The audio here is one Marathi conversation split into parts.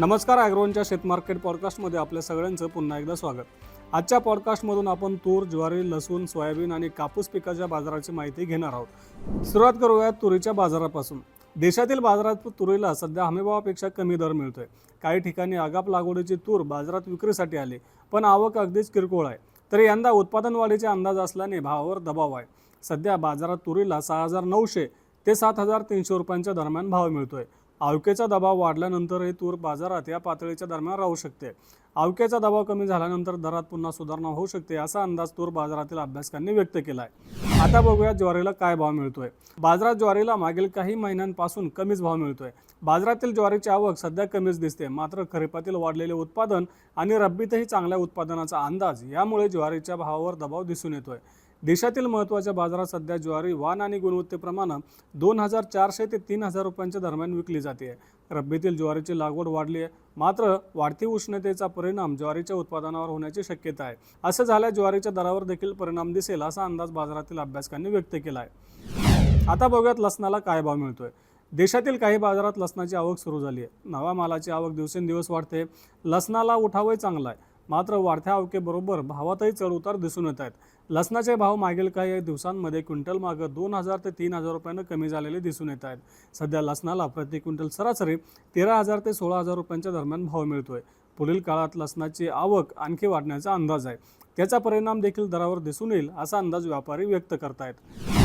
नमस्कार ॲग्रोनच्या शेतमार्केट पॉडकास्टमध्ये आपल्या सगळ्यांचं पुन्हा एकदा स्वागत. आजच्या पॉडकास्टमधून आपण तूर ज्वारी लसूण सोयाबीन आणि कापूस पिकाच्या बाजाराची माहिती घेणार आहोत. सुरुवात करूयात तुरीच्या बाजारापासून. देशातील बाजारात तुरीला सध्या हमीभावापेक्षा कमी दर मिळतोय. काही ठिकाणी आगाप लागवडीची तूर बाजारात विक्रीसाठी आली पण आवक अगदीच किरकोळ आहे. तरी यंदा उत्पादन वाढीचे अंदाज असल्याने भावावर दबाव आहे. सध्या बाजारात तुरीला सहा हजार नऊशे ते सात हजार तीनशे रुपयांच्या दरम्यान भाव मिळतोय. आवकेचा दबाव वाढल्यानंतरही तूर बाजारात या पातळीच्या दरम्यान राहू शकते. आवकेचा दबाव कमी झाल्यानंतर दरात पुन्हा सुधारणा होऊ शकते असा अंदाज तूर बाजारातील अभ्यासकांनी व्यक्त केला आहे आता बघूया ज्वारीला काय भाव मिळतोय. बाजारात ज्वारीला मागील काही महिन्यांपासून कमीच भाव मिळतोय. बाजारातील ज्वारीची आवक सध्या कमीच दिसते मात्र खरीपातील वाढलेले उत्पादन आणि रब्बीतही चांगल्या उत्पादनाचा अंदाज यामुळे ज्वारीच्या भावावर दबाव दिसून येतोय. देशातील महत्त्वाच्या बाजारात सध्या ज्वारी वाण आणि गुणवत्तेप्रमाणे दोन हजार चारशे ते तीन हजार रुपयांच्या दरम्यान विकली जाते. रब्बीतील ज्वारीची लागवड वाढली आहे. मात्र वाढती उष्णतेचा परिणाम ज्वारीच्या उत्पादनावर होण्याची शक्यता आहे. असं झाल्या ज्वारीच्या दरावर देखील परिणाम दिसेल असा अंदाज बाजारातील अभ्यासकांनी व्यक्त केला आहे. आता बघूयात लसणाला काय भाव मिळतोय. देशातील काही बाजारात लसणाची आवक सुरू झाली आहे. नव्या मालाची आवक दिवसेंदिवस वाढते. लसणाला उठावही चांगला आहे. मात्र वाढत्या आवकेबरोबर भावातही चढउतार दिसून येत आहेत. लसणाचे भाव मागील काही दिवसांमध्ये क्विंटल मागं दोन हजार ते तीन हजार रुपयानं कमी झालेले दिसून येत आहेत. सध्या लसणाला प्रति क्विंटल सरासरी तेरा हजार ते सोळा हजार रुपयांच्या दरम्यान भाव मिळतोय. पुढील काळात लसणाची आवक आणखी वाढण्याचा अंदाज आहे. त्याचा परिणाम देखील दरावर दिसून येईल असा अंदाज व्यापारी व्यक्त करतायत.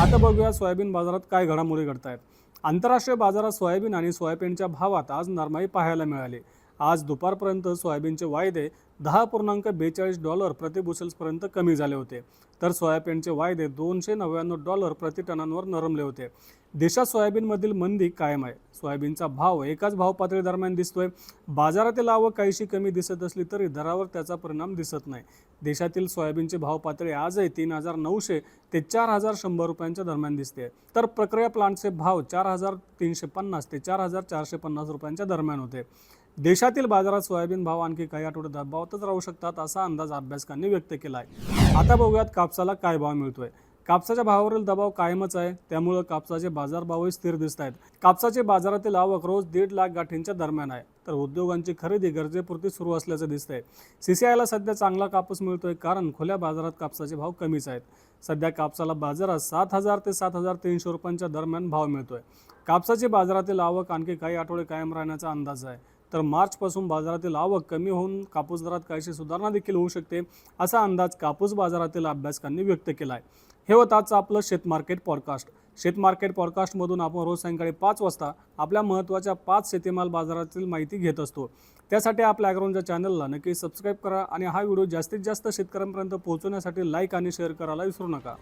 आता बघूया सोयाबीन बाजारात काय घडामोडी घडतायत. आंतरराष्ट्रीय बाजारात सोयाबीन आणि सोयाबीनच्या भावात आज नरमाई पाहायला मिळाली. आज दुपारपर्यंत सोयाबीनचे वायदे दहा पूर्णांक बेचाळीस डॉलर प्रतिबुसेल्सपर्यंत कमी झाले होते. तर सोयाबीनचे वायदे दोनशे नव्याण्णव डॉलर प्रति टनांवर नरमले होते. देशात सोयाबीनमधील मंदी कायम आहे. सोयाबीनचा भाव एकाच भाव पातळी दरम्यान दिसतोय. बाजारातील आवक काहीशी कमी दिसत असली तरी दरावर त्याचा परिणाम दिसत नाही. देशातील सोयाबीनची भाव पातळी आजही तीन हजार नऊशे ते चार हजार शंभर रुपयांच्या दरम्यान दिसते. तर प्रक्रिया प्लांटचे भाव चार हजार तीनशे पन्नास ते चार हजार चारशे पन्नास रुपयांच्या दरम्यान होते. देशातील बाजारात सोयाबीन भाव आणखी काही आठवडे दबावातच राहू शकतात असा अंदाज अभ्यासकांनी व्यक्त केला आहे आता बघूयात कापसाला काय भाव मिळतोय. कापसाच्या भावावरील दबाव कायमच आहे त्यामुळं कापसाचे बाजारभावही स्थिर दिसत आहेत. कापसाचे बाजारातील आवक रोज दीड लाख गाठींच्या दरम्यान आहे. तर उद्योगांची खरेदी गरजेपुरती सुरू असल्याचं दिसतंय. सीसीआयला सध्या चांगला कापूस मिळतोय कारण खुल्या बाजारात कापसाचे भाव कमीच आहेत. सध्या कापसाला बाजारात सात हजार ते सात हजार तीनशे रुपयांच्या दरम्यान भाव मिळतोय. कापसाची बाजारातील आवक आणखी काही आठवडे कायम राहण्याचा अंदाज आहे. तर मार्चपासून बाजारातील आवक कमी होऊन कापूस दरात काहीशी सुधारणा देखील होऊ शकते असा अंदाज कापूस बाजारातील अभ्यासकांनी व्यक्त केला आहे हे होतं आजचं आपलं शेतमार्केट पॉडकास्ट. शेतमार्केट पॉडकास्टमधून आपण रोज सायंकाळी पाच वाजता आपल्या महत्त्वाच्या पाच शेतीमाल बाजारातील माहिती घेत असतो. त्यासाठी आपल्या ॲग्राउंडच्या चॅनलला नक्की सबस्क्राईब करा आणि हा व्हिडिओ जास्तीत जास्त शेतकऱ्यांपर्यंत पोहोचवण्यासाठी लाईक आणि शेअर करायला विसरू नका.